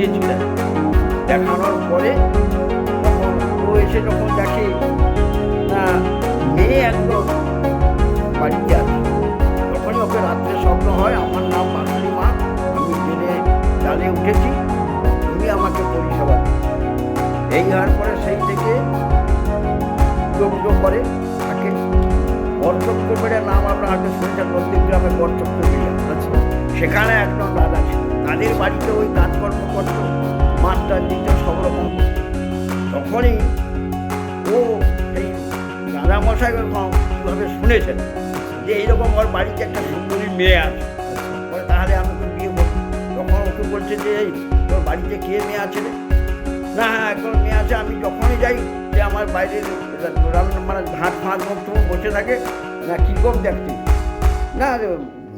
দেখিয়েছিলেন দেখানোর পরে তখন ও এসে যখন দেখে, না, মেয়ে একদম বাড়িতে আছে। তখনই ওকে রাত্রে স্বপ্ন হয়, আমার নাম বাঙালি মা, আমি জেলে জালে উঠেছি, তুমি আমাকে পরিষেবা। এই হওয়ার পরে সেই থেকে যোগ্য করে তাকে বরচক্র বেড়ে নাম আপনার হয়তো শুনেছেন নন্দীগ্রামে বরচক্র বেড়ে আচ্ছা। সেখানে একজন দাদা ছিল। তাদের বাড়িতে ওই কাজকর্ম করত, মাস্টার দিত সব রকম। তখনই ও সেই দাদামশাই কীভাবে শুনেছেন যে এইরকম ওর বাড়িতে একটা সুন্দরী মেয়ে আছে। তাহলে আমি তো বিয়ে করব। তখন ওকে বলছে যে, এই, তোর বাড়িতে কে মেয়ে আছে রে? না হ্যাঁ একজন মেয়ে আছে, আমি যখনই যাই যে আমার বাইরে মানে ঘাট ফাঁট মুখ বসে থাকে। না, কী কম দেখতে? না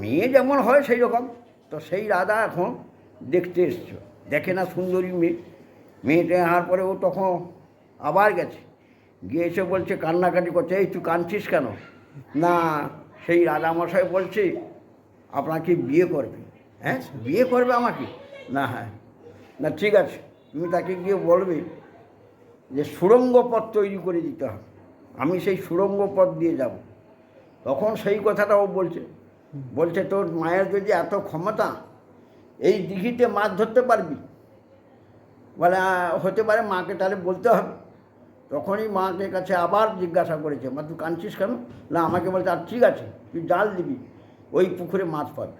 মেয়ে যেমন হয় সেই রকম। তো সেই রাধা এখন দেখতে এসছো। দেখে না সুন্দরী মেয়ে। মেয়েটা আসার পরে ও তখন আবার গেছে। গিয়ে এসে বলছে, কান্নাকাটি করছে, এই, তুই কাঁদছিস কেন? না, সেই রাজামশাই বলছে আপনাকে বিয়ে করবে? হ্যাঁ বিয়ে করবে আমাকে? না হ্যাঁ। না, ঠিক আছে, তুমি তাকে গিয়ে বলবে যে সুড়ঙ্গ পথ তৈরি করে দিতে হবে। আমি সেই সুড়ঙ্গ পথ দিয়ে যাব। তখন সেই কথাটা ও বলছে। বলছে, তোর মায়ের যদি এত ক্ষমতা, এই দিঘিতে মাছ ধরতে পারবি? বলে হতে পারে, মাকে তাহলে বলতে হবে। তখনই মাকে কাছে আবার জিজ্ঞাসা করেছে, মা, তুই কাঁদছিস কেন? না আমাকে বলছে, আর ঠিক আছে, তুই জাল দিবি, ওই পুকুরে মাছ পাবি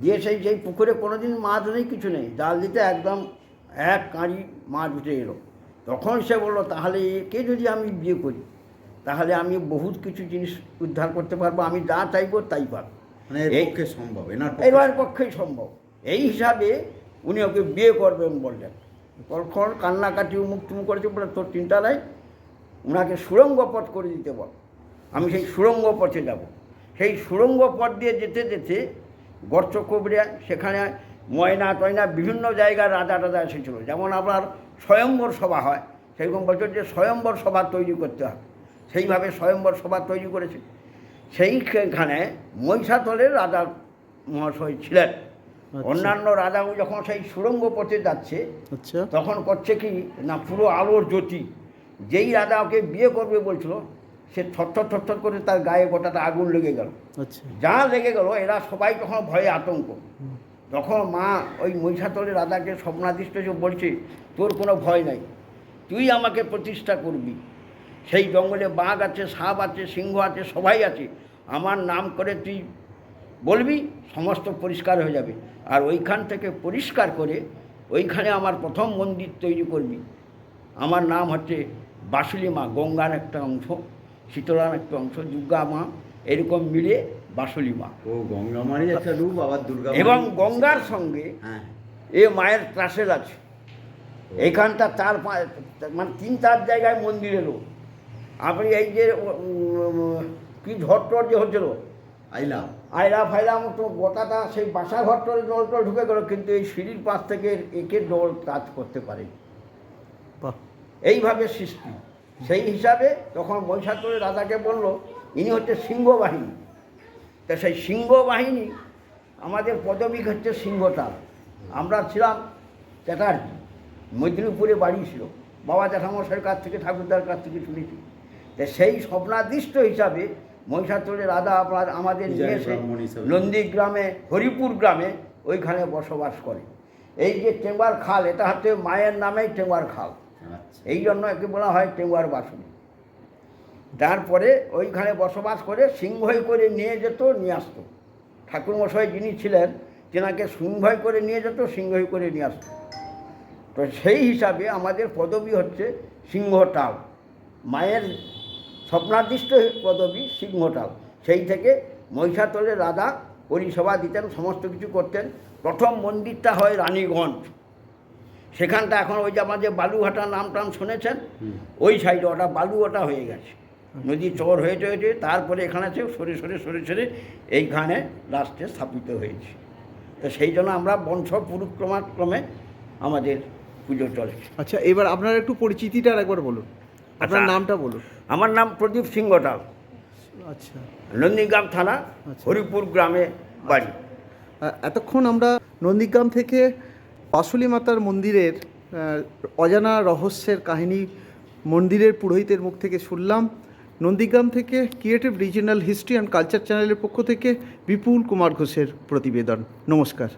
দিয়ে সেই সেই পুকুরে কোনো দিন মাছ নেই, কিছু নেই। জাল দিতে একদম এক কাঁড়ি মাছ উঠে এলো। তখন সে বলল, তাহলে একে যদি আমি বিয়ে করি, তাহলে আমি বহুত কিছু জিনিস উদ্ধার করতে পারব, আমি যা চাইব তাই পাবো মানে এর পক্ষে সম্ভব এনার এবার পক্ষেই সম্ভব। এই হিসাবে উনি ওকে বিয়ে করবেন বললেন। তখন কান্নাকাটি মুখ টুমুক করেছে বলে তোর চিন্তা নাই ওনাকে সুড়ঙ্গ পথ করে দিতে বল। আমি সেই সুড়ঙ্গ পথে যাব। সেই সুড়ঙ্গ পথ দিয়ে যেতে যেতে গর্চকবরিয়া সেখানে ময়না টয়না বিভিন্ন জায়গায় রাজা টাজা এসেছিল। যেমন আপনার স্বয়ম্বর সভা হয় সেরকম বছর যে স্বয়ম্বর সভা তৈরি করতে হয় সেইভাবে স্বয়ম্বর সভা তৈরি করেছে। সেইখানে মহিষাতলের রাজা মহাশয় ছিলেন। অন্যান্য রাজাও যখন সেই সুড়ঙ্গ পথে যাচ্ছে আচ্ছা। তখন করছে কি না পুরো আলোর জ্যোতি। যেই রাজা ওকে বিয়ে করবে বলছিল সে থরথর থরথর করে তার গায়ে গোটাটা আগুন লেগে গেল। আচ্ছা। যা লেগে গেল এরা সবাই তখন ভয়ে আতঙ্ক। তখন মা ওই মহিষাতলের রাজাকে স্বপ্নাদিষ্ট বলছে তোর কোনো ভয় নাই তুই আমাকে প্রতিষ্ঠা করবি। সেই জঙ্গলে বাঘ আছে সাপ আছে সিংহ আছে সবাই আছে। আমার নাম করে তুই বলবি সমস্ত পরিষ্কার হয়ে যাবে। আর ওইখান থেকে পরিষ্কার করে ওইখানে আমার প্রথম মন্দির তৈরি করবি। আমার নাম হচ্ছে বাসুলি মা গঙ্গার একটা অংশ শীতলার একটা অংশ দুর্গা মা এরকম মিলে বাসুলি মা। ও গঙ্গা মারি একটা রূপ আবার দুর্গা এবং গঙ্গার সঙ্গে হ্যাঁ। এ মায়ের ত্রাসেল আছে। এখানটা চার পাঁচ মানে তিন চার জায়গায় মন্দির এলো আপনি এই যে কি ঝড় টর যে হচ্ছিল? আইলা আয়রা ফাইলা মতো গোটাটা সেই বাসা ঘর টরে জল টল ঢুকে গেল কিন্তু এই সিঁড়ির পাশ থেকে একে জল কাজ করতে পারে। এইভাবে সৃষ্টি। সেই হিসাবে তখন মহিষাতুরের রাজাকে বলল ইনি হচ্ছে সিংহ বাহিনী তা সেই সিংহ বাহিনী আমাদের পদবী হচ্ছে সিংহতাল আমরা ছিলাম চ্যাটার্জি। মেদিনীপুরে বাড়ি ছিল। বাবা জ্যাঠামশাইয়ের কাছ থেকে ঠাকুরদার কাছ থেকে শুনেছি। সেই স্বপ্নাদিষ্ট হিসাবে মহিষাতুরের রাজা আপনার আমাদের নিয়ে এসে। নন্দীগ্রামে হরিপুর গ্রামে ওইখানে বসবাস করে। এই যে টেঙ্গার খাল এটা হচ্ছে মায়ের নামেই টেঙ্গার খাল। আচ্ছা। এই জন্য একে বলা হয় টেঙ্গুয়ার বাসুনি তারপরে ওইখানে বসবাস করে সিংহই করে নিয়ে যেত নিয়ে আসতো। ঠাকুরমশাই যিনি ছিলেন তেনাকে সিংহই করে নিয়ে যেত সিংহই করে নিয়ে আসতো। তো সেই হিসাবে আমাদের পদবী হচ্ছে সিংহটাল মায়ের স্বপ্নাদিষ্ট পদবী সিংহটাল। সেই থেকে মহিষাতলে রাধা পরিষেবা দিতেন সমস্ত কিছু করতেন। প্রথম মন্দিরটা হয় রানীগঞ্জ। সেখানটা এখন ওই যে আমার যে বালুঘাটা নাম টাম শুনেছেন? ওই সাইডে ওটা বালুঘাটা হয়ে গেছে। নদী চর হয়েছে হয়েছে তারপরে এখানে আছে সরে সরে সরে সরে এইখানে লাস্টে স্থাপিত হয়েছে। তো সেই জন্য আমরা বংশ পুরুক্রমাক্রমে আমাদের পুজো চলে। আচ্ছা এবার আপনার একটু পরিচিতিটা আর একবার বলুন। আপনার আচ্ছা। নামটা বলুন। আমার নাম প্রদীপ সিং গোটাল আচ্ছা। নন্দীগ্রাম থানা আচ্ছা। হরিপুর গ্রামে বাড়ি। এতক্ষণ আমরা নন্দীগ্রাম থেকে পাশুলি মাতার মন্দিরের অজানা রহস্যের কাহিনী মন্দিরের পুরোহিতের মুখ থেকে শুনলাম। নন্দীগ্রাম থেকে creative regional history and culture চ্যানেলের পক্ষ থেকে বিপুল কুমার ঘোষের প্রতিবেদন। নমস্কার।